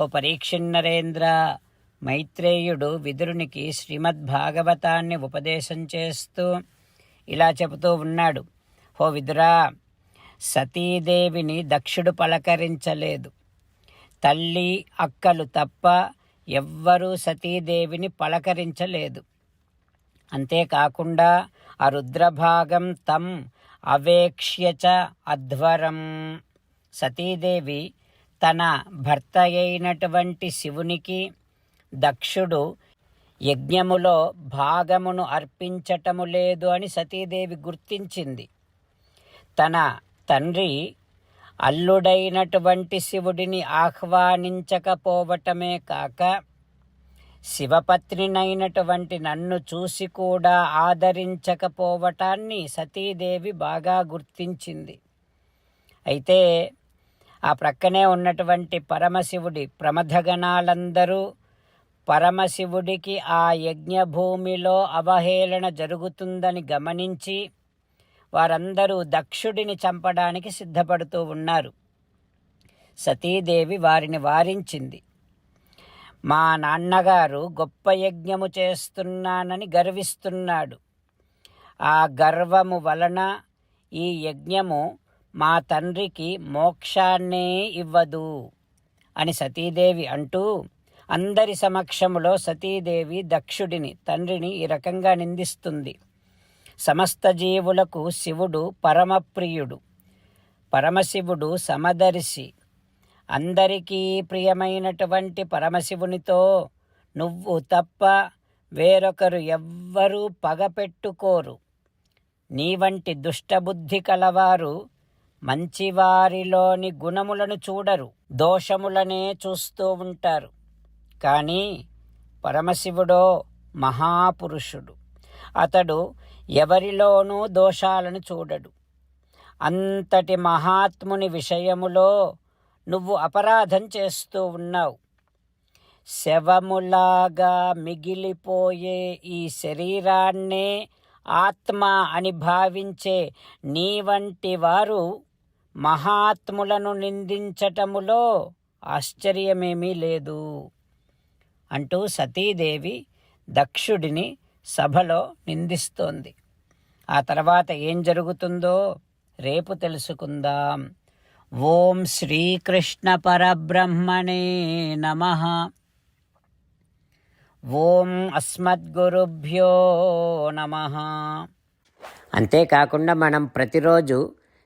ఓ పరీక్షిన్నరేంద్ర మైత్రేయుడు విదురునికి శ్రీమద్భాగవతాన్ని ఉపదేశం చేస్తూ ఇలా చెబుతూ ఉన్నాడు. ఓ విదురా సతీదేవిని దక్షుడు పలకరించలేదు. తల్లి అక్కలు తప్ప ఎవ్వరూ సతీదేవిని పలకరించలేదు. అంతేకాకుండా ఆ రుద్రభాగం తం అవేక్ష్యచ అధ్వరం. సతీదేవి తన భర్త అయినటువంటి శివునికి దక్షుడు యజ్ఞములో భాగమును అర్పించటము లేదు అని సతీదేవి గుర్తించింది. తన తండ్రి అల్లుడైనటువంటి శివుడిని ఆహ్వానించకపోవటమే కాక శివపత్నినైనటువంటి నన్ను చూసి కూడా ఆదరించకపోవటాన్ని సతీదేవి బాగా గుర్తించింది. అయితే ఆ ప్రక్కనే ఉన్నటువంటి పరమశివుడి ప్రమథగణాలందరూ పరమశివుడికి ఆ యజ్ఞభూమిలో అవహేళన జరుగుతుందని గమనించి వారందరూ దక్షుడిని చంపడానికి సిద్ధపడుతూ ఉన్నారు. సతీదేవి వారిని వారించింది. మా నాన్నగారు గొప్ప యజ్ఞము చేస్తున్నానని గర్విస్తున్నాడు. ఆ గర్వము వలన ఈ యజ్ఞము మా తండ్రికి మోక్షాన్నే ఇవ్వదు అని సతీదేవి అంటూ అందరి సమక్షములో సతీదేవి దక్షుడిని తండ్రిని ఈ రకంగా నిందిస్తుంది. సమస్త జీవులకు శివుడు పరమప్రియుడు. పరమశివుడు సమదర్శి. అందరికీ ప్రియమైనటువంటి పరమశివునితో నువ్వు తప్ప వేరొకరు ఎవ్వరూ పగపెట్టుకోరు నీ వంటి దుష్టబుద్ధి కలవారు మంచివారిలోని గుణములను చూడరు దోషములనే చూస్తూ ఉంటారు. కానీ పరమశివుడో మహాపురుషుడు. అతడు ఎవరిలోనూ దోషాలను చూడడు. అంతటి మహాత్ముని విషయములో నువ్వు అపరాధం చేస్తూ ఉన్నావు. శవములాగా మిగిలిపోయే ఈ శరీరాన్నే ఆత్మ అని భావించే నీ వంటి వారు మహాత్ములను నిందించటములో ఆశ్చర్యమేమీ లేదు. అంటూ సతీదేవి దక్షుడిని సభలో నిందిస్తోంది. ఆ తర్వాత ఏం జరుగుతుందో రేపు తెలుసుకుందాం. ఓం శ్రీకృష్ణ పరబ్రహ్మణే నమ. ఓం అస్మద్గురుభ్యో నమ. అంతేకాకుండా మనం ప్రతిరోజు